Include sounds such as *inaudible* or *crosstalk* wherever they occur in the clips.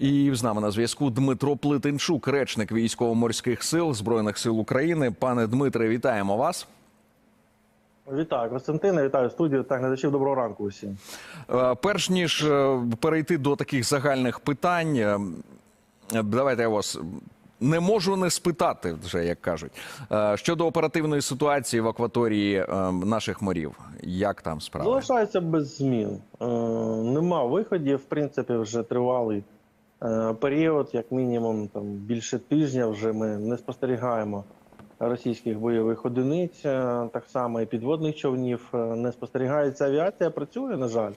І з нами на зв'язку Дмитро Плетенчук, речник військово-морських сил збройних сил України. Пане Дмитре, вітаємо вас. Вітаю, Костянтина, вітаю студію та глядачів. Доброго ранку усім. Е, Перш ніж е, перейти до таких загальних питань, е, давайте я вас не можу не спитати, вже як кажуть, щодо оперативної ситуації в акваторії наших морів. Як там справи? Залишається без змін. Нема виходів. В принципі, вже тривалий період, як мінімум, там більше тижня. Вже ми не спостерігаємо російських бойових одиниць, е, так само і підводних човнів. Е, не спостерігається авіація. Працює, на жаль.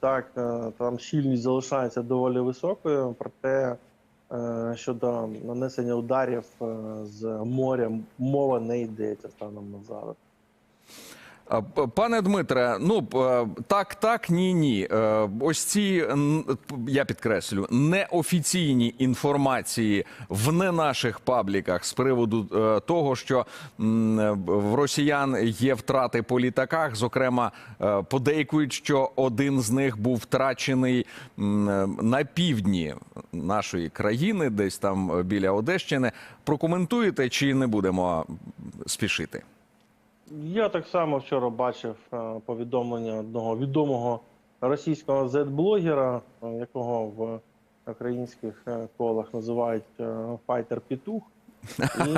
Так, е, там щільність залишається доволі високою, проте е, щодо нанесення ударів е, з моря мова не йдеться станом на зараз. Пане Дмитре, ну так, так, ні, ні. Е, Ось ці я підкреслю неофіційні інформації в не наших пабліках з приводу е, того, що в росіян є втрати по літаках. Зокрема, е, подейкують, що один з них був втрачений на півдні нашої країни, десь там біля Одещини. Прокоментуєте чи не будемо спішити? Я так само вчора бачив е, повідомлення одного відомого російського зет-блогера, е, якого в українських е, колах називають файтер Пітух. І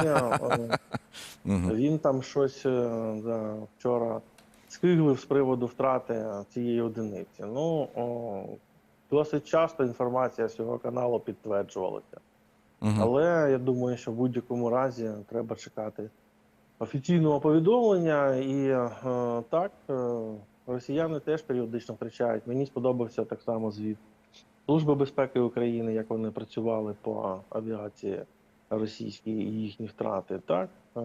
*laughs* він там щось да, вчора скиглив з приводу втрати цієї одиниці. Ну, о, досить часто інформація з цього каналу підтверджувалася. Але я думаю, що в будь-якому разі треба чекати офіційного повідомлення. І е, так, е, росіяни теж періодично кричають. Мені сподобався так само звіт Служби безпеки України, як вони працювали по авіації російській і їхні втрати. Так, е,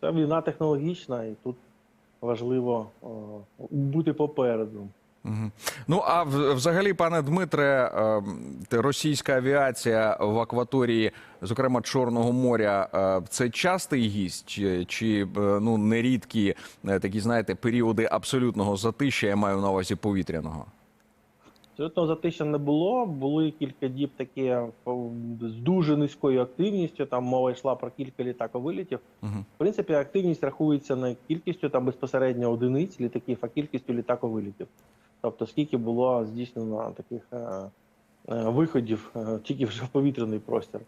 це війна технологічна, і тут важливо е, бути попереду. Ну а взагалі, пане Дмитре, е, російська авіація в акваторії, зокрема Чорного моря, е, це частий гість, чи, е, ну нерідкі е, такі, знаєте, періоди абсолютного затища, я маю на увазі повітряного. Абсолютно затища не було. Були кілька діб такі з дуже низькою активністю. Там мова йшла про кілька літаковилітів. Мгм. В принципі, активність рахується не кількістю там безпосередньо одиниць літаків, а кількістю літаковилітів. Тобто, скільки було здійснено таких е, е, виходів е, тільки вже в повітряний простір.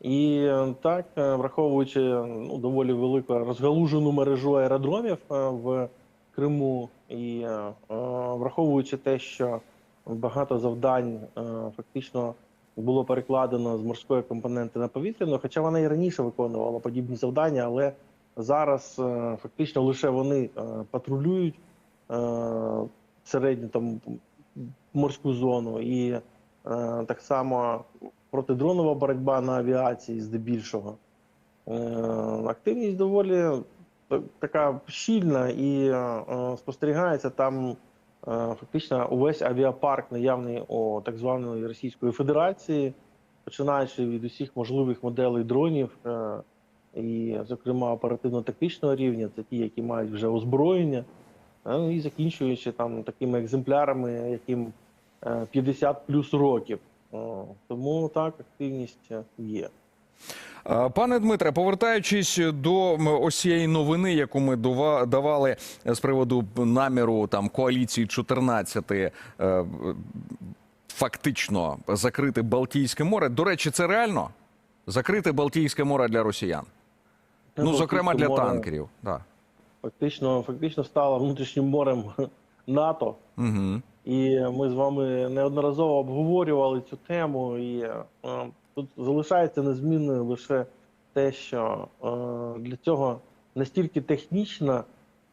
І так, враховуючи ну, доволі велику розгалужену мережу аеродромів в Криму, і враховуючи те, що багато завдань фактично було перекладено з морської компоненти на повітряну, хоча вона і раніше виконувала подібні завдання, але зараз фактично лише вони патрулюють середню там морську зону, і е, так само протидронова боротьба на авіації здебільшого. Е, активність доволі така щільна і е, спостерігається там. е, Фактично увесь авіапарк наявний у так званої Російської Федерації, починаючи від усіх можливих моделей дронів, е, і, зокрема, оперативно-тактичного рівня, це ті, які мають вже озброєння, і закінчуючи там такими екземплярами, яким е, 50 плюс років. Тому так, активність е, є. Е, Пане Дмитре, повертаючись до ось цієї новини, яку ми давали е, з приводу наміру там коаліції 14 е, фактично закрити Балтійське море. До речі, це реально закрити Балтійське море для росіян. Ну, зокрема, для море танкерів. Да. Фактично, фактично стало внутрішнім морем *laughs* НАТО. Угу. І ми з вами неодноразово обговорювали цю тему, і е, тут залишається незмінною лише те, що е, для цього не стільки технічне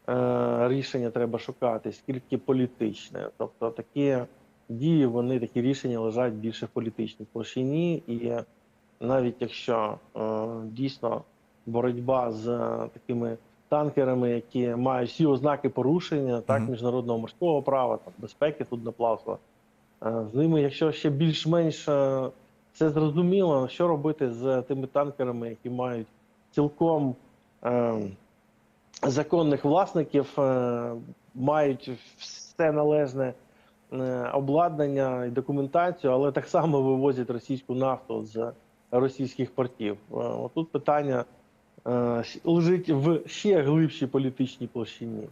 е, рішення треба шукати, скільки політичне. Тобто такі дії, вони такі рішення лежать більше в політичній площині, і навіть якщо е, дійсно боротьба з е, такими танкерами, які мають всі ознаки порушення так Мгм. міжнародного морського права, там безпеки судноплавства. Е, З ними, якщо ще більш-менш це зрозуміло, що робити з тими танкерами, які мають цілком е, законних власників, е, мають все належне е, обладнання і документацію, але так само вивозять російську нафту з російських портів. Е, Отут питання лежить в ще глибшій політичній площині.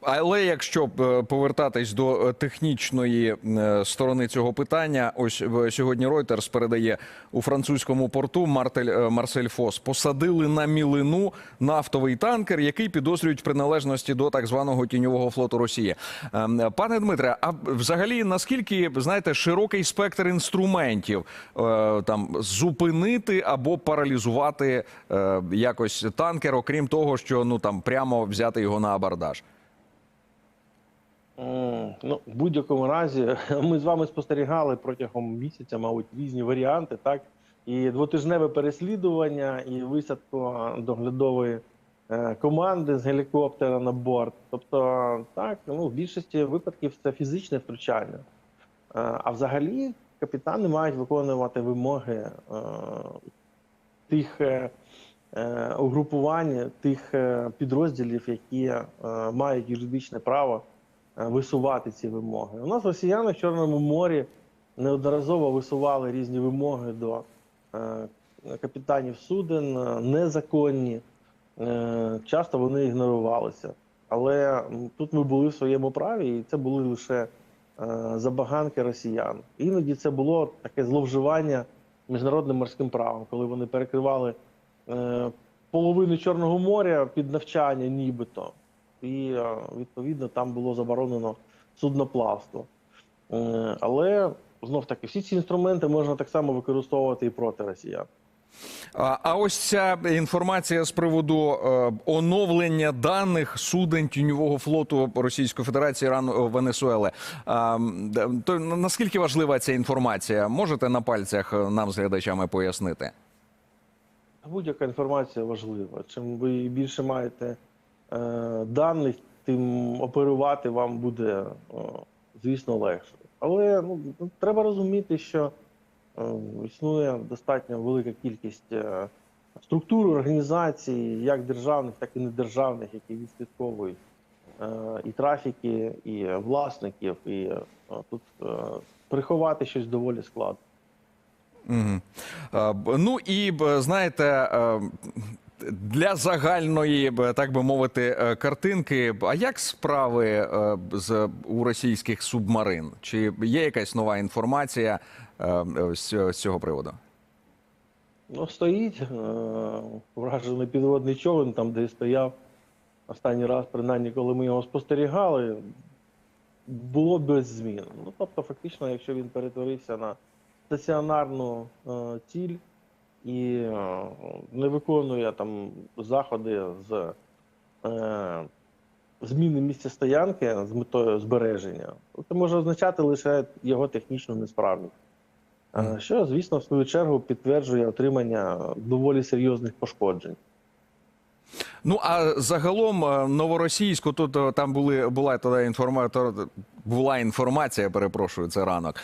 Але якщо е, повертатись до е, технічної е, сторони цього питання, ось сьогодні Reuters передає у французькому порту Мартель Марсель Фос посадили на мілину нафтовий танкер, який підозрюють в приналежності до так званого тіньового флоту Росії. Ем, Пане Дмитре, а взагалі наскільки знаєте широкий спектр інструментів там зупинити або паралізувати якось танкер, окрім того, що ну там прямо взяти його на абордаж? Ну, в будь-якому разі, *laughs* ми з вами спостерігали протягом місяця, мабуть, різні варіанти, так? І двотижневе переслідування, і висадку доглядової е, команди з гелікоптера на борт. Тобто, так, ну, в більшості випадків це фізичне втручання. Е, А взагалі капітани мають виконувати вимоги е, тих е, е, тих е, підрозділів, які е, мають юридичне право висувати ці вимоги. У нас росіяни в Чорному морі неодноразово висували різні вимоги до капітанів суден, незаконні. Часто вони ігнорувалися. Але тут ми були в своєму праві, і це були лише забаганки росіян. Іноді це було таке зловживання міжнародним морським правом, коли вони перекривали е, половину Чорного моря під навчання, нібито. І е, відповідно там було заборонено судноплавство. Е, Але знов таки всі ці інструменти можна так само використовувати і проти росіян. А, ось ця інформація з приводу оновлення даних суден тіньового флоту Російської Федерації Іран е, Венесуели. То наскільки важлива ця інформація? Можете на пальцях нам з глядачами пояснити? Будь-яка інформація важлива. Чим ви більше маєте е, даних, тим оперувати вам буде, е, звісно, легше. Але ну, ну, треба розуміти, що е, існує достатньо велика кількість е, структур, організацій, як державних, так і недержавних, які відслідковують е, і трафіки, і власників. І е, тут е, приховати щось доволі складно. Угу. Ну і знаєте, для загальної, так би мовити, е, картинки. А як справи е, з у російських субмарин? Чи є якась нова інформація е, з, цього приводу? Ну, стоїть вражений підводний човен, там, де стояв останній раз, принаймні, коли ми його спостерігали, було без змін. Ну, тобто, фактично, якщо він перетворився на стаціонарну е, ціль і е, не виконує там заходи з е, зміни місця стоянки з метою збереження, це може означати лише його технічну несправність. Що, звісно, в свою чергу підтверджує отримання доволі серйозних пошкоджень. Ну а загалом е, новоросійську тут е, там були була тоді інформація, була інформація, перепрошую, це ранок.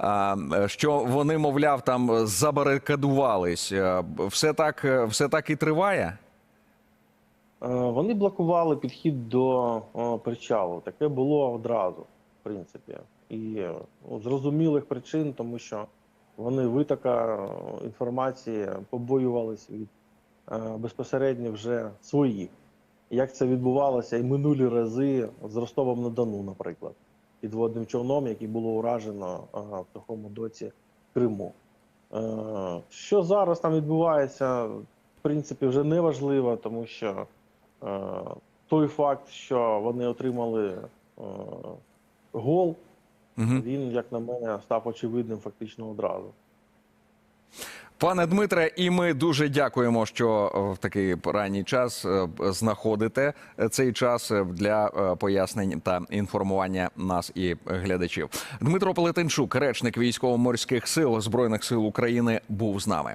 е, Що вони, мовляв, там забарикадувались. Все так, все так і триває. Вони блокували підхід до причалу. Таке було одразу, в принципі. І зрозумілих причин, тому що вони витока інформації побоювалися від безпосередньо вже своїх. Як це відбувалося і минулі рази з Ростовом на Дону, наприклад, підводним човном, який було уражено е, в такому доці Криму. Е, Що зараз там відбувається, в принципі, вже не важливо, тому що е, той факт, що вони отримали е, гол, він, як на мене, став очевидним фактично одразу. Пане Дмитре, і ми дуже дякуємо, що е, в такий ранній час е, знаходите е, цей час для пояснень та інформування нас і глядачів. Дмитро Палетинчук, речник військово-морських сил збройних сил України, був з нами.